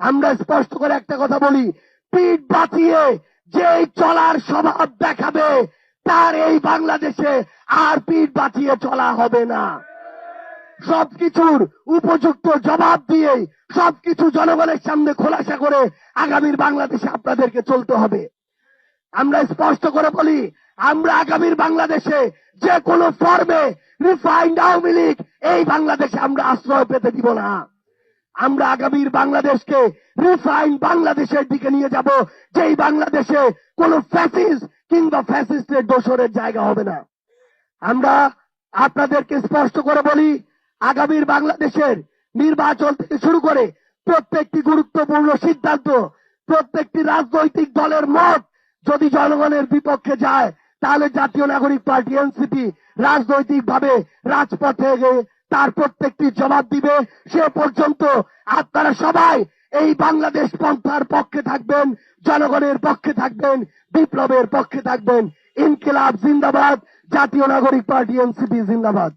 আমরা স্পষ্ট করে একটা কথা বলি, পিঠ বাঁচিয়ে যে চলার স্বভাব দেখাবে, তার এই বাংলাদেশে আর পিঠ বাঁচিয়ে চলা হবে না। সবকিছুর উপযুক্ত জবাব দিয়ে সবকিছু জনগণের সামনে খোলাসা করে আগামীর বাংলাদেশে আপনাদেরকে চলতে হবে। আমরা স্পষ্ট করে বলি, আমরা আগামীর বাংলাদেশে যে কোনো ফর্মে রিফাইন্ড আওয়ামী লীগ এই বাংলাদেশে আমরা আশ্রয় পেতে দিব না। আমরা আগামীর বাংলাদেশকে রিফাইন বাংলাদেশের দিকে নিয়ে যাব, যেই বাংলাদেশে কোন ফ্যাসিস্ট কিংবা ফ্যাসিস্টের দোসরের জায়গা হবে না। আমরা আপনাদেরকে স্পষ্ট করে বলি, আগামীর বাংলাদেশের নির্বাচন থেকে শুরু করে প্রত্যেকটি গুরুত্বপূর্ণ সিদ্ধান্ত, প্রত্যেকটি রাজনৈতিক দলের মত যদি জনগণের বিপক্ষে যায়, তাহলে জাতীয় নাগরিক পার্টি, এনসিপি রাজনৈতিক ভাবে রাজপথে তার প্রত্যেকটি জবাব দিবে। সে পর্যন্ত আপনারা সবাই এই বাংলাদেশ পন্থার পক্ষে থাকবেন, জনগণের পক্ষে থাকবেন, বিপ্লবের পক্ষে থাকবেন। ইনকিলাব জিন্দাবাদ, জাতীয় নাগরিক পার্টি এনসিপি জিন্দাবাদ।